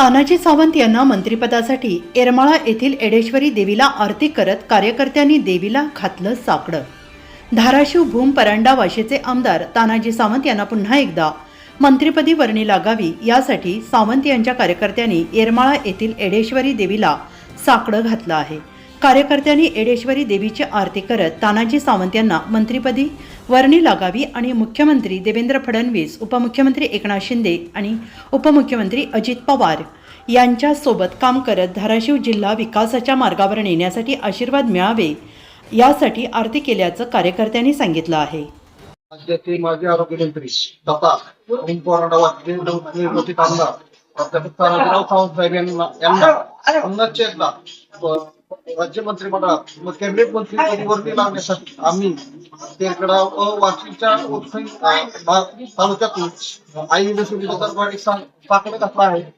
तानाजी सावंत यांना मंत्रिपदासाठी येरमाळा येथील एडेश्वरी देवीला आरती करत कार्यकर्त्यांनी देवीला घातलं साकडं. धाराशिव भूम परांडा वाशेचे आमदार तानाजी सावंत यांना पुन्हा एकदा मंत्रिपदी वर्णी लागावी यासाठी सावंत यांच्या कार्यकर्त्यांनी येरमाळा येथील एडेश्वरी देवीला साकडं घातलं आहे. कार्यकर्त्यांनी एडेश्वरी देवीची आरती करत तानाजी सावंत यांना मंत्रीपदी वर्णी लागावी आणि मुख्यमंत्री देवेंद्र फडणवीस उपमुख्यमंत्री एकनाथ शिंदे आणि उपमुख्यमंत्री अजित पवार यांच्यासोबत काम करत धाराशिव जिल्हा विकासाच्या मार्गावर नेण्यासाठी आशीर्वाद मिळावे यासाठी आरती केल्याचं कार्यकर्त्यांनी सांगितलं आहे. राज्याचे माजी आरोग्यमंत्री तथा आमदार प्राध्यापक तानाजीराव सावंत साहेब यांना राज्यमंत्री पुन्हा मग राज्य मंत्रिमंडळात व कॅबिनेट मंत्री पदीवरती लावण्यासाठी आम्ही तेरकडा व तालुक्यातून आई सुविधा पाकडे घातला आहे